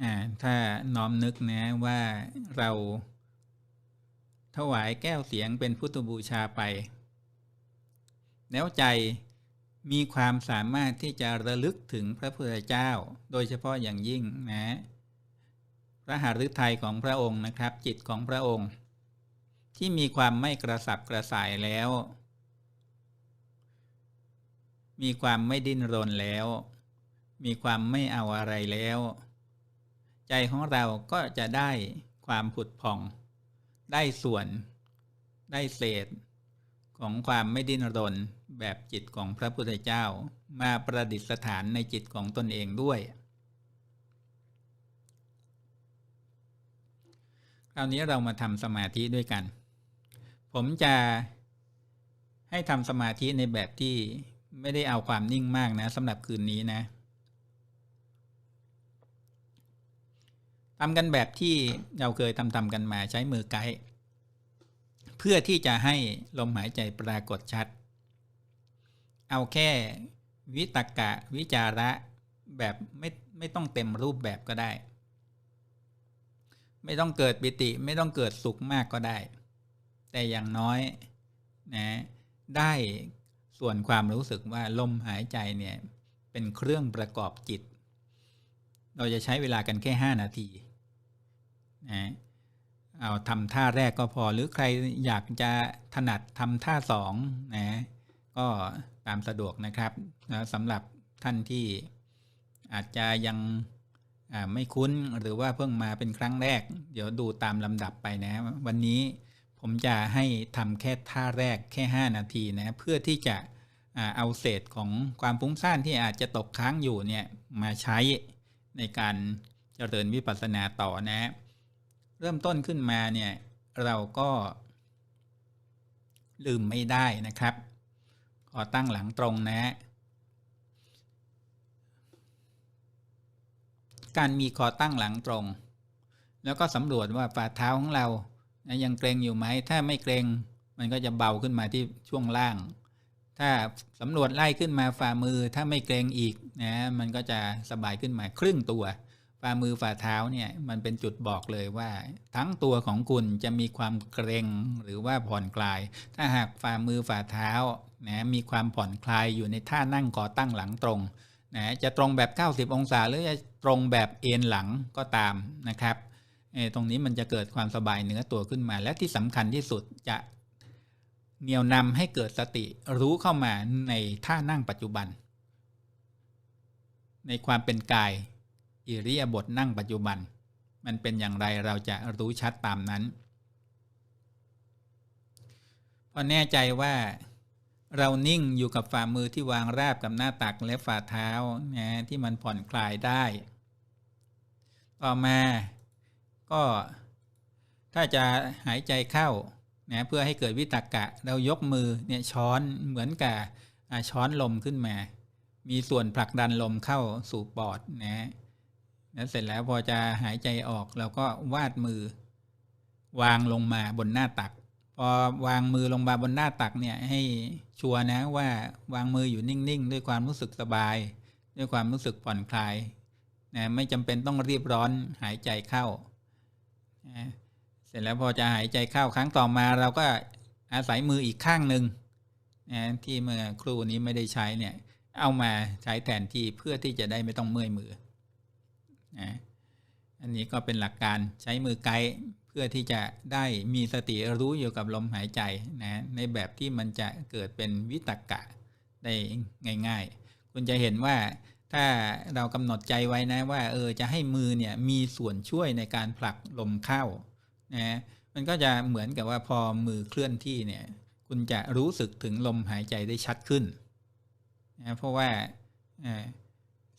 อ่าถ้าน้อมนึกนะว่าเรา ถวายแก้วเสียงเป็นพุทธบูชาไป แล้วใจมีความสามารถที่จะระลึกถึงพระพุทธเจ้า โดยเฉพาะอย่างยิ่งนะพระหฤทัยของพระองค์นะครับ จิตของพระองค์ ที่มีความไม่กระสับกระส่ายแล้ว มีความไม่ดิ้นรนแล้ว มีความไม่เอาอะไรแล้ว ใจของเราก็จะได้ความผุดผ่อง ได้ส่วน ได้เศษ ของความไม่ดิ้นรนแบบจิตของพระพุทธเจ้า มาประดิษฐานในจิตของตนเองด้วย คราวนี้เรามาทำสมาธิด้วยกัน ผมจะให้ทำสมาธิในแบบที่ไม่ได้เอาความนิ่งมากนะสำหรับคืนนี้นะ ทำกันแบบที่เราเคยทำทำกันมาใช้มือไกด์เพื่อที่จะให้ลมหายใจปรากฏชัด เอาแค่วิตกะวิจาระแบบไม่ไม่ต้องเต็มรูปแบบก็ได้ ไม่ต้องเกิดปิติไม่ต้องเกิดสุขมากก็ได้ แต่อย่างน้อยนะได้ส่วนความรู้สึกว่าลมหายใจเนี่ยเป็นเครื่องประกอบจิต เราจะใช้เวลากันแค่ 5 นาที นะเอาทำท่าแรกก็พอหรือใครอยากจะถนัดทำท่าสองนะก็ตามสะดวกนะครับสำหรับท่านที่อาจจะยังไม่คุ้นหรือว่าเพิ่งมาเป็นครั้งแรก เดี๋ยวดูตามลำดับไปนะ วันนี้ผมจะให้ทำแค่ท่าแรกแค่ 5 นาทีนะเพื่อที่จะเอาเศษของความฟุ้งซ่านที่อาจจะตกค้างอยู่เนี่ยมาใช้ในการเจริญวิปัสสนาต่อนะ เริ่มต้นขึ้นมาเนี่ยเราก็ลืมไม่ได้นะครับขอตั้งหลังตรงนะการมีคอตั้งหลังตรง แล้วก็สำรวจว่าฝ่าเท้าของเรานะยังเกรงอยู่ไหม ถ้าไม่เกรงมันก็จะเบาขึ้นมาที่ช่วงล่าง ถ้าสำรวจไล่ขึ้นมาฝ่ามือถ้าไม่เกรงอีกนะมันก็จะสบายขึ้นมาครึ่งตัว ฝ่ามือฝ่าเท้าเนี่ยมันเป็นจุดบอกเลยว่า ทั้งตัวของคุณจะมีความเกรงหรือว่าผ่อนคลาย ถ้าหากฝ่ามือฝ่าเท้านะมีความผ่อนคลายอยู่ในท่านั่งก่อตั้งหลังตรงนะจะตรงแบบ 90 องศา หรือจะตรงแบบเอ็นหลังก็ตามนะครับตรงนี้มันจะเกิดความสบายเนื้อตัวขึ้นมา และที่สำคัญที่สุดจะเหนี่ยวนำให้เกิดสติรู้เข้ามาในท่านั่งปัจจุบัน ในความเป็นกาย อิริยาบถนั่งปัจจุบัน มันเป็นอย่างไรเราจะรู้ชัดตามนั้น พอแน่ใจว่าเรานิ่งอยู่กับฝ่ามือที่วางราบกับหน้าตักและฝ่าเท้านะที่มันผ่อนคลายได้ ต่อมาก็ถ้าจะหายใจเข้านะเพื่อให้เกิดวิตกกะ เรายกมือเนี่ยช้อนเหมือนกับช้อนลมขึ้นมา มีส่วนผลักดันลมเข้าสู่ปอดนะ แล้วเสร็จแล้วพอจะหายใจออกเราก็วาดมือ วางลงมาบนหน้าตัก พอวางมือลงมาบนหน้าตักเนี่ยให้ชัวร์นะว่าวางมืออยู่นิ่งๆ ด้วยความรู้สึกสบาย ด้วยความรู้สึกผ่อนคลายนะไม่จำเป็นต้องรีบร้อนหายใจเข้านะเสร็จแล้วพอจะหายใจเข้าครั้งต่อมาเราก็อาศัยมืออีกข้างหนึ่งนะที่เมื่อครูนี้ไม่ได้ใช้เนี่ยเอามาใช้แทนที่เพื่อที่จะได้ไม่ต้องเมื่อยมือ อันนี้ก็เป็นหลักการใช้มือไกด์เพื่อที่จะได้มีสติรู้อยู่กับลมหายใจนะในแบบที่มันจะเกิดเป็นวิตกกะได้ง่าย ๆ คุณจะเห็นว่าถ้าเรากำหนดใจไว้นะว่าเออจะให้มือเนี่ยมีส่วนช่วยในการผลักลมเข้านะมันก็จะเหมือนกับว่าพอมือเคลื่อนที่เนี่ยคุณจะรู้สึกถึงลมหายใจได้ชัดขึ้นนะเพราะว่า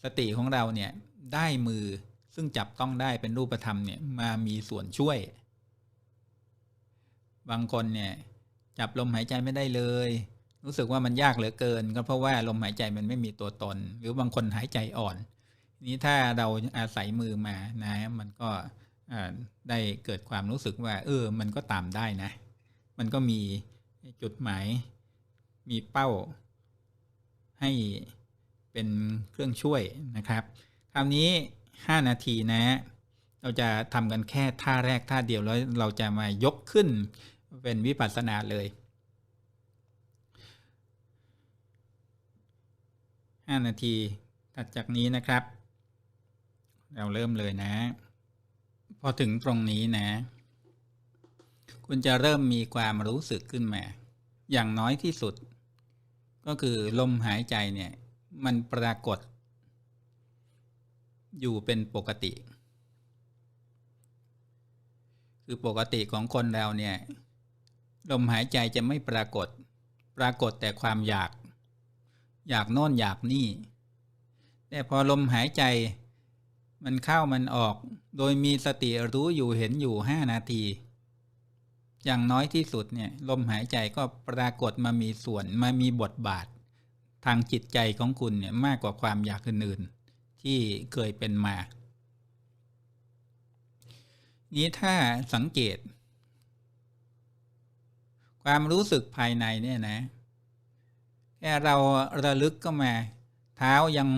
สติของเราเนี่ยได้มือ ซึ่งจับต้องได้เป็นรูปธรรมเนี่ยมามีส่วนช่วย บางคนเนี่ยจับลมหายใจไม่ได้เลย รู้สึกว่ามันยากเหลือเกิน ก็เพราะว่าลมหายใจมันไม่มีตัวตน หรือบางคนหายใจอ่อน นี้ถ้าเราอาศัยมือมานะมันก็ได้เกิดความรู้สึกว่า เออ มันก็ตามได้นะ มันก็มีจุดหมาย มีเป้า ให้เป็นเครื่องช่วยนะครับ คราวนี้ ห้านาทีนะ เราจะทำกันแค่ท่าแรกท่าเดียวแล้วเราจะมายกขึ้นเป็นวิปัสสนาเลยห้านาทีถัดจากนี้นะครับ เราเริ่มเลยนะ พอถึงตรงนี้นะ คุณจะเริ่มมีความรู้สึกขึ้นมา อย่างน้อยที่สุด ก็คือลมหายใจเนี่ย มันปรากฏ อยู่เป็นปกติ คือปกติของคนเราเนี่ยลมหายใจจะไม่ปรากฏ ปรากฏแต่ความอยาก อยากโน่นอยากนี่ แต่พอลมหายใจมันเข้ามันออก โดยมีสติรู้อยู่เห็นอยู่ห้านาที อย่างน้อยที่สุดเนี่ยลมหายใจก็ปรากฏมามีส่วนมามีบทบาท ทางจิตใจของคุณเนี่ยมากกว่าความอยากอื่นๆ ที่เคยเป็นมา นี้ถ้าสังเกต ความรู้สึกภายในเนี่ยนะ แค่เราระลึกก็มา เท้ายัง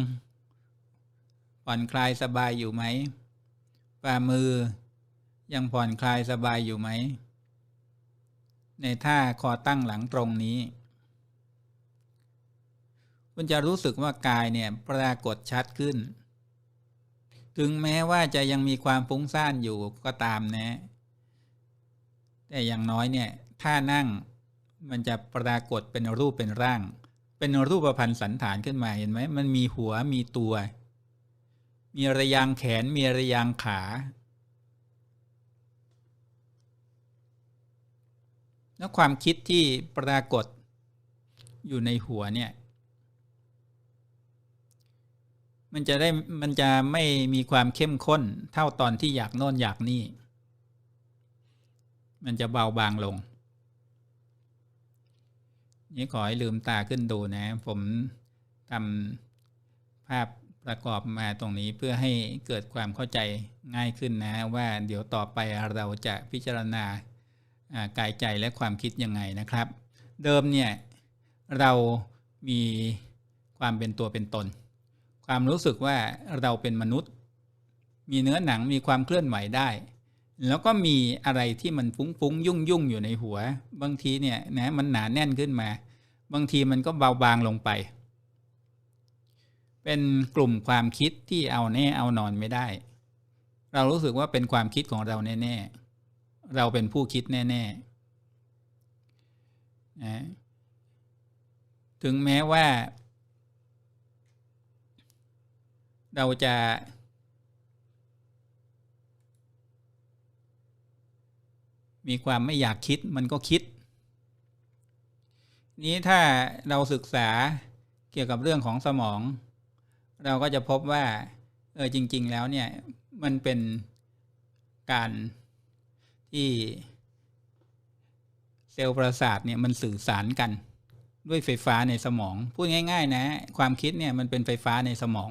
ผ่อนคลายสบายอยู่ไหมฝ่ามือยังผ่อนคลายสบายอยู่ไหม ในท่าคอตั้งหลังตรงนี้ คุณจะรู้สึกว่ากายเนี่ยปรากฏชัดขึ้น ถึงแม้ว่าจะยังมีความฟุ้งซ่านอยู่ก็ตามนะ แต่อย่างน้อยเนี่ยท่านั่งมันจะปรากฏเป็นรูปเป็นร่าง เป็นรูปประพันธ์สันฐานขึ้นมาเห็นไหมมันมีหัวมีตัว มีระยางแขนมีระยางขา แล้วความคิดที่ปรากฏอยู่ในหัวเนี่ย มันจะได้มันจะไม่มีความเข้มข้นเท่าตอนที่อยากโน่นอยากนี่ มันจะเบาบางลง นี่ขอให้ลืมตาขึ้นดูนะ ผมทำภาพประกอบมาตรงนี้เพื่อให้เกิดความเข้าใจง่ายขึ้นนะ ว่าเดี๋ยวต่อไปเราจะพิจารณากายใจและความคิดยังไงนะครับ เดิมเนี่ยเรามีความเป็นตัวเป็นตน ความรู้สึกว่าเราเป็นมนุษย์ มีเนื้อหนังมีความเคลื่อนไหวได้ แล้วก็มีอะไรที่มันฟุ้งฟุ้งยุ่งยุ่งอยู่ในหัว บางทีเนี่ยนะมันหนาแน่นขึ้นมา บางทีมันก็เบาบางลงไป เป็นกลุ่มความคิดที่เอาแน่เอานอนไม่ได้ เรารู้สึกว่าเป็นความคิดของเราแน่ๆ เราเป็นผู้คิดแน่ๆนะถึงแม้ว่า เราจะ มีความไม่อยากคิดมันก็คิด นี้ถ้าเราศึกษาเกี่ยวกับเรื่องของสมอง เราก็จะพบว่าเออจริง ๆ แล้วเนี่ยมันเป็นการที่เซลล์ประสาทเนี่ยมันสื่อสารกันด้วยไฟฟ้าในสมอง พูดง่าย ๆ นะ ความคิดเนี่ยมันเป็นไฟฟ้าในสมอง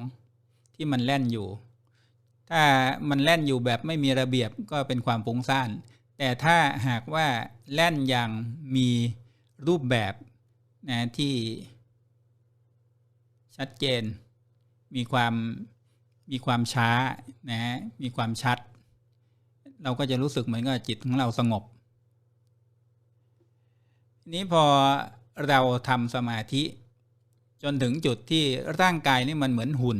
ที่มันแล่นอยู่ ถ้ามันแล่นอยู่แบบไม่มีระเบียบก็เป็นความฟุ้งซ่าน แต่ถ้าหากว่าแล่นอย่างมีรูปแบบนะที่ชัดเจน มีความมีความช้านะฮะมีความชัด เราก็จะรู้สึกเหมือนกับจิตของเราสงบ นี้พอเราทำสมาธิจนถึงจุดที่ร่างกายนี่มันเหมือนหุ่น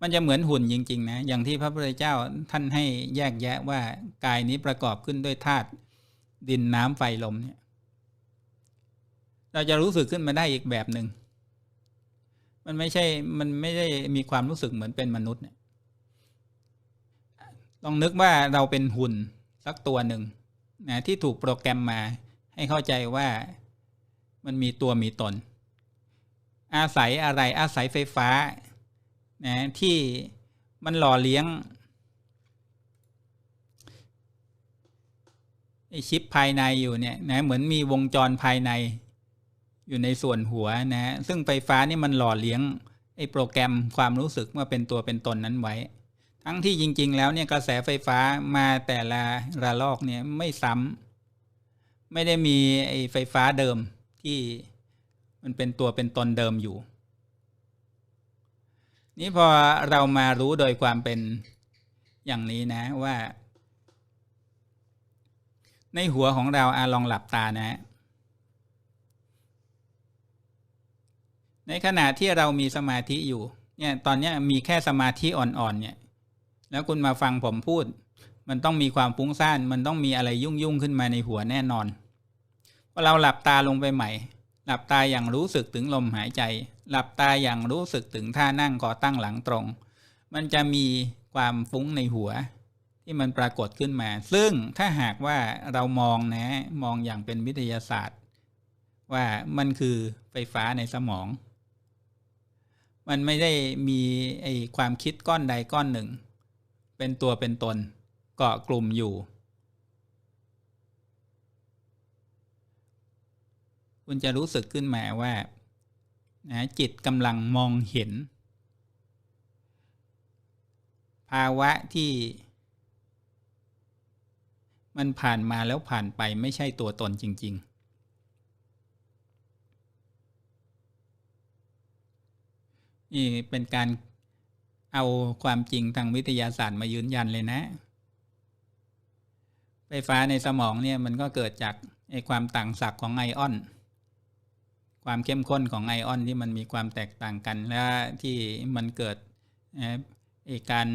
มันจะเหมือนหุ่นจริง ๆ นะ อย่างที่พระพุทธเจ้าท่านให้แยกแยะว่ากายนี้ประกอบขึ้นด้วยธาตุดินน้ำไฟลมเนี่ย เราจะรู้สึกขึ้นมาได้อีกแบบหนึ่งมันไม่ใช่ มันไม่ได้มีความรู้สึกเหมือนเป็นมนุษย์เนี่ยลองนึกว่าเราเป็นหุ่นสักตัวหนึ่งนะที่ถูกโปรแกรมมาให้เข้าใจว่ามันมีตัวมีตน อาศัยอะไรอาศัยไฟฟ้า นะที่มันหล่อเลี้ยงไอชิปภายในอยู่เนี่ยนะเหมือนมีวงจรภายใน อยู่ในส่วนหัวนะซึ่งไฟฟ้านี่มันหล่อเลี้ยงไอโปรแกรมความรู้สึกว่าเป็นตัวเป็นตนนั้นไว้ ทั้งที่จริง ๆ แล้วเนี่ยกระแสไฟฟ้ามาแต่ละระลอกเนี่ยไม่ซ้ำไม่ได้มีไอไฟฟ้าเดิมที่มันเป็นตัวเป็นตนเดิมอยู่ นี่พอเรามารู้โดยความเป็นอย่างนี้นะว่า ในหัวของเราอาลองหลับตานะ ในขณะที่เรามีสมาธิอยู่เนี่ยตอนนี้มีแค่สมาธิอ่อนๆเนี่ย แล้วคุณมาฟังผมพูด มันต้องมีความฟุ้งซ่าน มันต้องมีอะไรยุ่งๆขึ้นมาในหัวแน่นอนพอเราหลับตาลงไปใหม่ หลับตาอย่างรู้สึกถึงลมหายใจ หลับตาอย่างรู้สึกถึงท่านั่งก่อตั้งหลังตรง มันจะมีความฟุ้งในหัว ที่มันปรากฏขึ้นมา ซึ่งถ้าหากว่าเรามองนะมองอย่างเป็นวิทยาศาสตร์ ว่ามันคือไฟฟ้าในสมอง มันไม่ได้มีไอความคิดก้อนใดก้อนหนึ่ง เป็นตัวเป็นตนเกาะกลุ่มอยู่คุณจะรู้สึกขึ้นมาว่า นะจิตกำลังมองเห็น ภาวะที่มันผ่านมาแล้วผ่านไปไม่ใช่ตัวตนจริง ๆ นี่เป็นการเอาความจริงทางวิทยาศาสตร์มายืนยันเลยนะ ไฟฟ้าในสมองเนี่ยมันก็เกิดจากไอความต่างศักย์ของไอออน ความเข้มข้นของไอออนที่มันมีความแตกต่างกัน และที่มันเกิดการ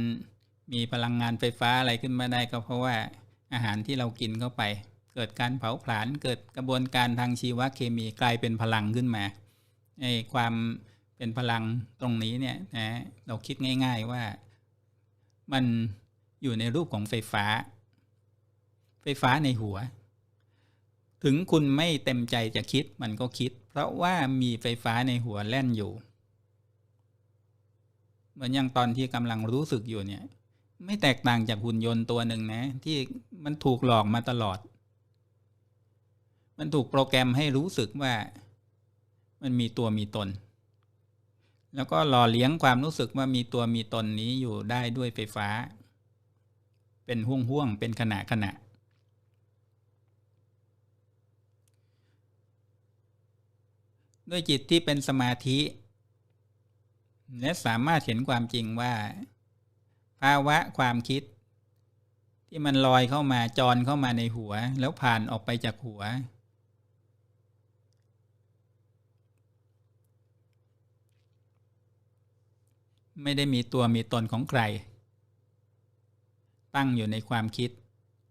มีพลังงานไฟฟ้าอะไรขึ้นมาได้ก็เพราะว่าอาหารที่เรากินเข้าไป เกิดการเผาผลาญเกิดกระบวนการทางชีวเคมีกลายเป็นพลังขึ้นมาไอความเป็นพลังตรงนี้เนี่ยนะเราคิดง่าย ๆว่ามันอยู่ในรูปของไฟฟ้า ไฟฟ้าในหัว ถึงคุณไม่เต็มใจจะคิดมันก็คิด เพราะว่ามีไฟฟ้าในหัวแล่นอยู่ เหมือนอย่างตอนที่กำลังรู้สึกอยู่เนี่ย ไม่แตกต่างจากหุ่นยนต์ตัวหนึ่งนะ ที่มันถูกหลอกมาตลอด มันถูกโปรแกรมให้รู้สึกว่า มันมีตัวมีตน แล้วก็หล่อเลี้ยงความรู้สึกว่ามีตัวมีตนนี้อยู่ได้ด้วยไฟฟ้า เป็นห่วงห่วงเป็นขณะขณะ ด้วยจิตที่เป็นสมาธิ และสามารถเห็นความจริงว่า ภาวะความคิด ที่มันลอยเข้ามาจรเข้ามาในหัว แล้วผ่านออกไปจากหัว ไม่ได้มีตัวมีตนของใคร ตั้งอยู่ในความคิด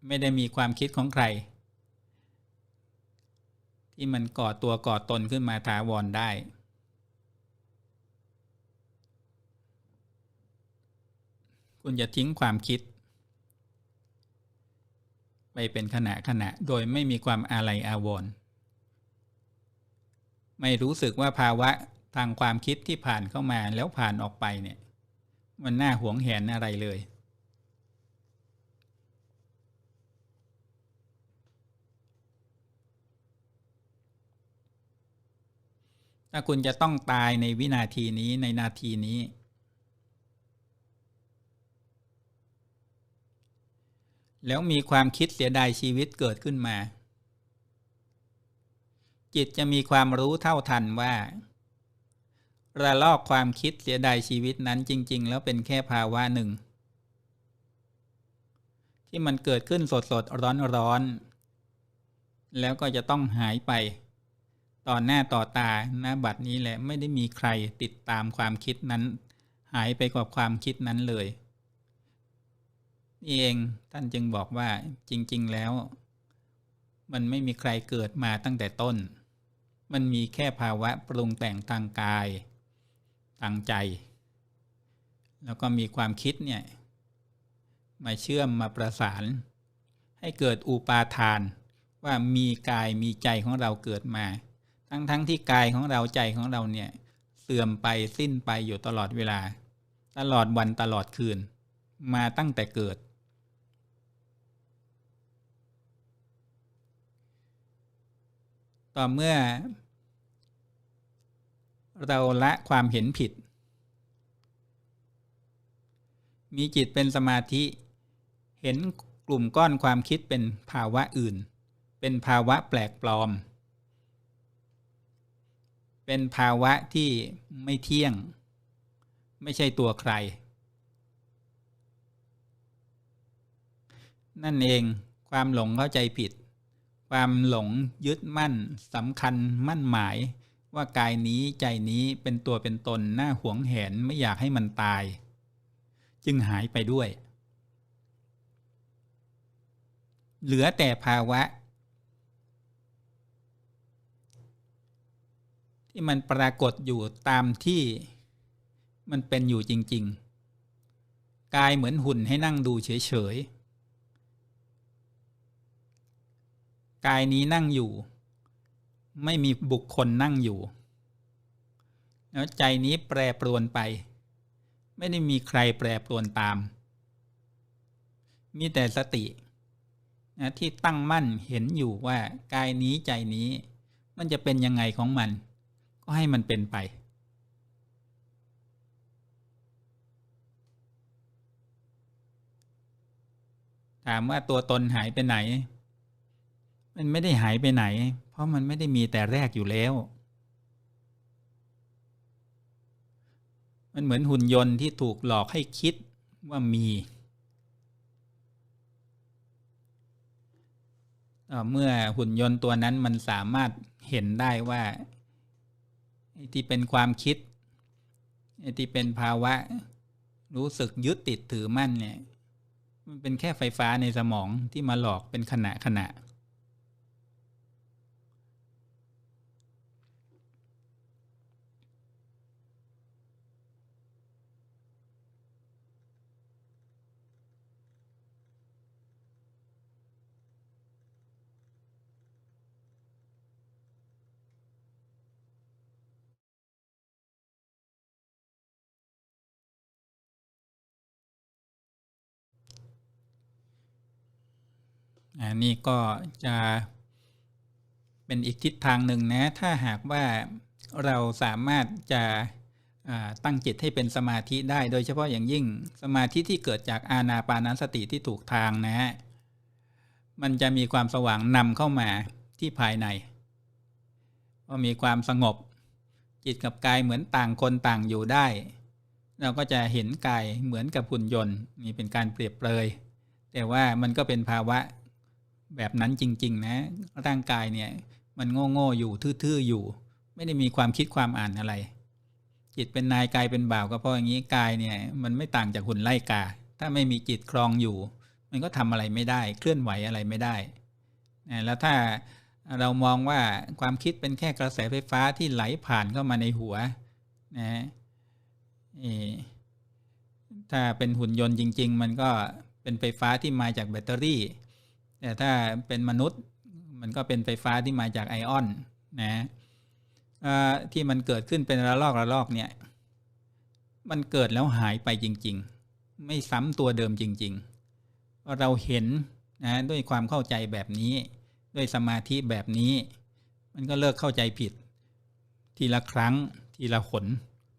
ไม่ได้มีความคิดของใคร ที่มันก่อตัวก่อตนขึ้นมาถาวรได้ คุณจะทิ้งความคิด ไปเป็นขณะขณะโดยไม่มีความอาลัยอาวรณ์ไม่รู้สึกว่าภาวะทางความคิดที่ผ่านเข้ามาแล้วผ่านออกไปเนี่ย มันน่าหวงแหนอะไรเลย ถ้าคุณจะต้องตายในวินาทีนี้ในนาทีนี้ แล้วมีความคิดเสียดายชีวิตเกิดขึ้นมา จิตจะมีความรู้เท่าทันว่า ระลอกความคิดเสียดายชีวิตนั้นจริง ๆ แล้วเป็นแค่ภาวะหนึ่ง ที่มันเกิดขึ้นสดสดร้อนร้อนแล้วก็จะต้องหายไป ต่อหน้าต่อตาหน้าบัดนี้แหละไม่ได้มีใครติดตามความคิดนั้น หายไปกว่าความคิดนั้นเลยนี่เองท่านจึงบอกว่าจริง ๆ แล้ว มันไม่มีใครเกิดมาตั้งแต่ต้น มันมีแค่ภาวะปรุงแต่งทางกายตั้งใจ แล้วก็มีความคิดเนี่ยมาเชื่อมมาประสาน ให้เกิดอุปาทาน ว่ามีกายมีใจของเราเกิดมา ทั้งๆทที่กายของเราใจของเราเนี่ย เสื่อมไปสิ้นไปอยู่ตลอดเวลา ตลอดวันตลอดคืน มาตั้งแต่เกิด ต่อเมื่อ เราละความเห็นผิด มีจิตเป็นสมาธิ เห็นกลุ่มก้อนความคิดเป็นภาวะอื่น เป็นภาวะแปลกปลอม เป็นภาวะที่ไม่เที่ยง ไม่ใช่ตัวใคร นั่นเองความหลงเข้าใจผิด ความหลงยึดมั่นสำคัญมั่นหมาย ว่ากายนี้ใจนี้เป็นตัวเป็นตนหน้าหวงแหนไม่อยากให้มันตาย จึงหายไปด้วย เหลือแต่ภาวะ ที่มันปรากฏอยู่ตามที่มันเป็นอยู่จริง ๆ กายเหมือนหุ่นให้นั่งดูเฉย ๆ กายนี้นั่งอยู่ ไม่มีบุคคลนั่งอยู่ แล้วใจนี้แปรปรวนไป ไม่ได้มีใครแปรปรวนตาม มีแต่สตินะที่ตั้งมั่นเห็นอยู่ว่ากายนี้ใจนี้ มันจะเป็นยังไงของมัน ก็ให้มันเป็นไป ถามว่าตัวตนหายไปไหน มันไม่ได้หายไปไหน เพราะมันไม่ได้มีแต่แรกอยู่แล้ว มันเหมือนหุ่นยนต์ที่ถูกหลอกให้คิดว่ามีเมื่อหุ่นยนต์ตัวนั้นมันสามารถเห็นได้ว่า ที่เป็นความคิดที่เป็นภาวะ รู้สึกยึดติดถือมั่นเนี่ย มันเป็นแค่ไฟฟ้าในสมองที่มาหลอกเป็นขณะขณะ อันนี้ก็จะเป็นอีกทิศทางหนึ่งนะ ถ้าหากว่าเราสามารถจะตั้งจิตให้เป็นสมาธิได้ โดยเฉพาะอย่างยิ่งสมาธิที่เกิดจากอาณาปานสติที่ถูกทางนะฮะ มันจะมีความสว่างนำเข้ามาที่ภายในพอมีความสงบ จิตกับกายเหมือนต่างคนต่างอยู่ได้ เราก็จะเห็นกายเหมือนกับหุ่นยนต์นี่เป็นการเปรียบเปรย แต่ว่ามันก็เป็นภาวะ แบบนั้นจริง ๆ นะ ร่างกายเนี่ย มันโง่ๆอยู่ทื่อๆอยู่ ไม่ได้มีความคิดความอ่านอะไร จิตเป็นนายกายเป็นบ่าวก็เพราะอย่างนี้กายเนี่ยมันไม่ต่างจากหุ่นไล่กา ถ้าไม่มีจิตครองอยู่ มันก็ทำอะไรไม่ได้ เคลื่อนไหวอะไรไม่ได้นะแล้วถ้าเรามองว่าความคิดเป็นแค่กระแสไฟฟ้าที่ไหลผ่านเข้ามาในหัวนะถ้าเป็นหุ่นยนต์จริง ๆ มันก็เป็นไฟฟ้าที่มาจากแบตเตอรี่ แต่ถ้าเป็นมนุษย์มันก็เป็นไฟฟ้าที่มาจากไอออนนะที่มันเกิดขึ้นเป็นระลอกระลอกเนี่ย มันเกิดแล้วหายไปจริง ๆ ไม่ซ้ำตัวเดิมจริง ๆ เราเห็นนะด้วยความเข้าใจแบบนี้ ด้วยสมาธิแบบนี้ มันก็เลิกเข้าใจผิด ทีละครั้ง ทีละขน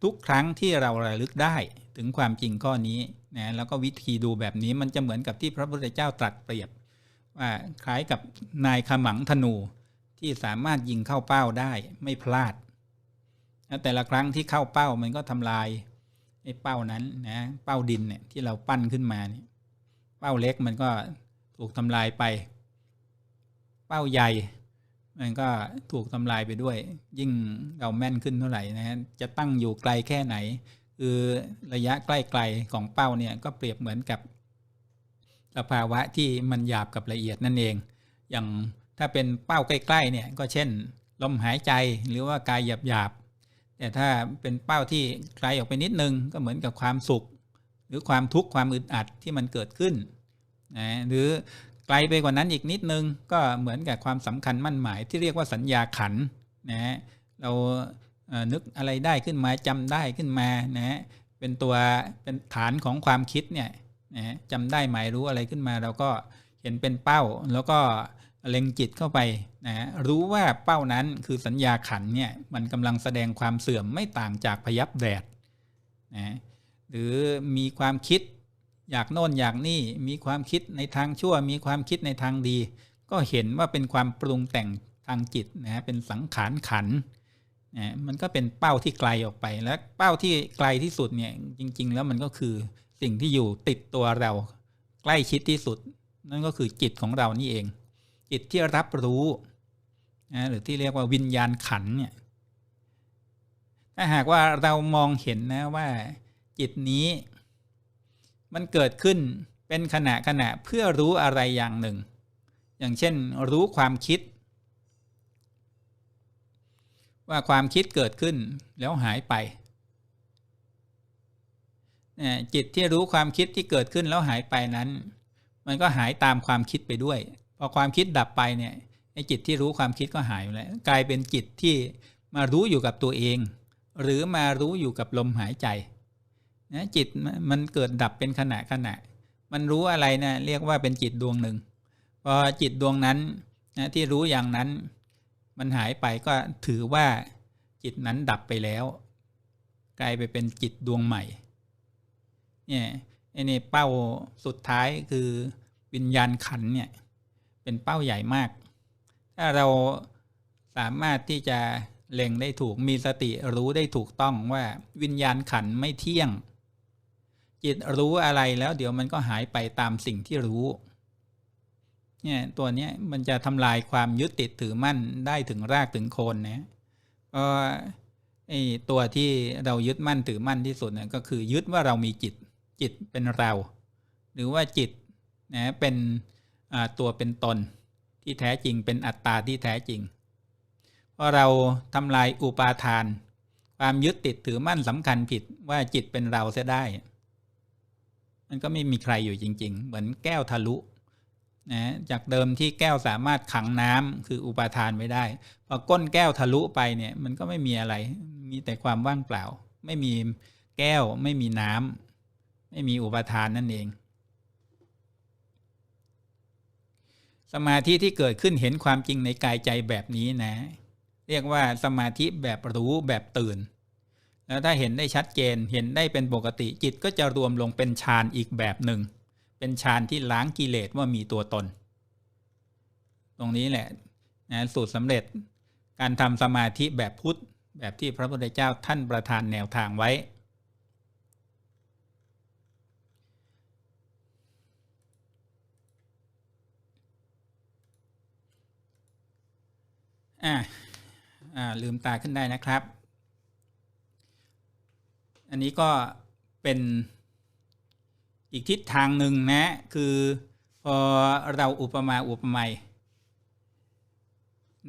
ทุกครั้งที่เราระลึกได้ถึงความจริงข้อนี้นะแล้วก็วิธีดูแบบนี้มันจะเหมือนกับที่พระพุทธเจ้าตรัสเปรียบ ว่าคล้ายกับนายขมังธนูที่สามารถยิงเข้าเป้าได้ไม่พลาด แต่ละครั้งที่เข้าเป้ามันก็ทำลายไอ้เป้านั้นนะเป้าดินเนี่ยที่เราปั้นขึ้นมาเนี่ยเป้าเล็กมันก็ถูกทำลายไป เป้าใหญ่ มันก็ถูกทำลายไปด้วย ยิ่งเราแม่นขึ้นเท่าไหร่นะจะตั้งอยู่ไกลแค่ไหน คือระยะใกล้ๆของเป้าเนี่ยก็เปรียบเหมือนกับ สภาวะที่มันหยาบกับละเอียดนั่นเอง อย่างถ้าเป็นเป้าใกล้ๆเนี่ยก็เช่น ลมหายใจหรือว่ากายหยาบๆแต่ถ้าเป็นเป้าที่ไกลออกไปนิดนึงก็เหมือนกับความสุข หรือความทุกข์ความอึดอัดที่มันเกิดขึ้นนะหรือไกลไปกว่านั้นอีกนิดนึงก็เหมือนกับความสำคัญมั่นหมายที่เรียกว่าสัญญาขันนะเรานึกอะไรได้ขึ้นมาจำได้ขึ้นมานะเป็นตัวเป็นฐานของความคิดเนี่ย นะจำได้หมายรู้อะไรขึ้นมาเราก็เห็นเป็นเป้า แล้วก็เล็งจิตเข้าไปนะรู้ว่าเป้านั้นคือสัญญาขันเนี่ยมันกำลังแสดงความเสื่อมไม่ต่างจากพยับแดดนะหรือมีความคิดอยากโน่นอยากนี่มีความคิดในทางชั่ว มีความคิดในทางดี ก็เห็นว่าเป็นความปรุงแต่งทางจิตนะเป็นสังขารขันนะมันก็เป็นเป้าที่ไกลออกไปและเป้าที่ไกลที่สุดเนี่ยจริง ๆ แล้วมันก็คือ สิ่งที่อยู่ติดตัวเรา ใกล้ชิดที่สุด นั่นก็คือจิตของเรานี่เอง จิตที่รับรู้นะหรือที่เรียกว่าวิญญาณขันเนี่ยถ้าหากว่าเรามองเห็นนะว่า จิตนี้ มันเกิดขึ้นเป็นขณะขณะเพื่อรู้อะไรอย่างหนึ่ง อย่างเช่น รู้ความคิด ว่าความคิดเกิดขึ้นแล้วหายไป จิตที่รู้ความคิดที่เกิดขึ้นแล้วหายไปนั้น มันก็หายตามความคิดไปด้วย พอความคิดดับไปเนี่ยไอ้จิตที่รู้ความคิดก็หายไปแล้วกลายเป็นจิตที่มารู้อยู่กับตัวเอง หรือมารู้อยู่กับลมหายใจนะจิตมันเกิดดับเป็นขณะขณะ มันรู้อะไรนะเรียกว่าเป็นจิตดวงหนึ่งพอจิตดวงนั้นนะที่รู้อย่างนั้น มันหายไปก็ถือว่าจิตนั้นดับไปแล้ว กลายไปเป็นจิตดวงใหม่ เนี่ยไอ้นี่เป้าสุดท้ายคือวิญญาณขันเนี่ย เป็นเป้าใหญ่มาก ถ้าเราสามารถที่จะเล็งได้ถูกมีสติรู้ได้ถูกต้องว่าวิญญาณขันไม่เที่ยง จิตรู้อะไรแล้วเดี๋ยวมันก็หายไปตามสิ่งที่รู้เนี่ยตัวนี้มันจะทำลายความยึดติดถือมั่นได้ถึงรากถึงโคนนะเพราะไอตัวที่เรายึดมั่นถือมั่นที่สุดเนี่ยก็คือยึดว่าเรามีจิต จิตเป็นเรา หรือว่าจิตนะเป็นตัวเป็นตนที่แท้จริงเป็นอัตตาที่แท้จริง เพราะเราทำลายอุปาทาน ความยึดติดถือมั่นสำคัญผิดว่าจิตเป็นเราเสียได้ มันก็ไม่มีใครอยู่จริง ๆ เหมือนแก้วทะลุนะจากเดิมที่แก้วสามารถขังน้ำคืออุปาทานไว้ได้พอก้นแก้วทะลุไปเนี่ยมันก็ไม่มีอะไร มีแต่ความว่างเปล่า ไม่มีแก้วไม่มีน้ำ ไม่มีอุปทานนั่นเอง สมาธิที่เกิดขึ้นเห็นความจริงในกายใจแบบนี้นะ เรียกว่าสมาธิแบบรู้แบบตื่น แล้วถ้าเห็นได้ชัดเจนเห็นได้เป็นปกติจิตก็จะรวมลงเป็นฌานอีกแบบหนึ่ง เป็นฌานที่ล้างกิเลสว่ามีตัวตน ตรงนี้แหละนะสูตรสำเร็จการทำสมาธิแบบพุทธแบบที่พระพุทธเจ้าท่านประทานแนวทางไว้ อ่าอ่าลืมตาขึ้นได้นะครับ อันนี้ก็เป็นอีกทิศทางหนึ่งนะ คือพอเราอุปมาอุปไมย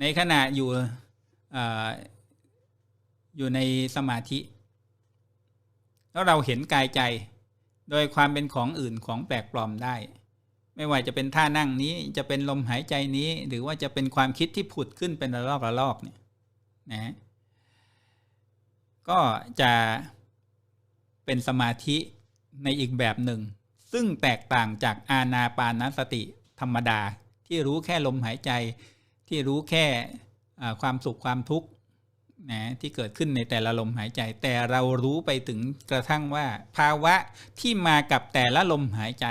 ในขณะอยู่ออยู่ในสมาธิ แล้วเราเห็นกายใจโดยความเป็นของอื่นของแปลกปลอมได้ ไม่ว่าจะเป็นท่านั่งนี้จะเป็นลมหายใจนี้ หรือว่าจะเป็นความคิดที่ผุดขึ้นเป็นระลอกระลอกเนี่ยนะก็จะเป็นสมาธิในอีกแบบหนึ่ง ซึ่งแตกต่างจากอาณาปานสติธรรมดา ที่รู้แค่ลมหายใจ ที่รู้แค่ความสุขความทุกข์นะที่เกิดขึ้นในแต่ละลมหายใจ แต่เรารู้ไปถึงกระทั่งว่า ภาวะที่มากับแต่ละลมหายใจ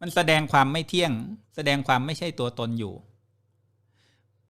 มันแสดงความไม่เที่ยง แสดงความไม่ใช่ตัวตนอยู่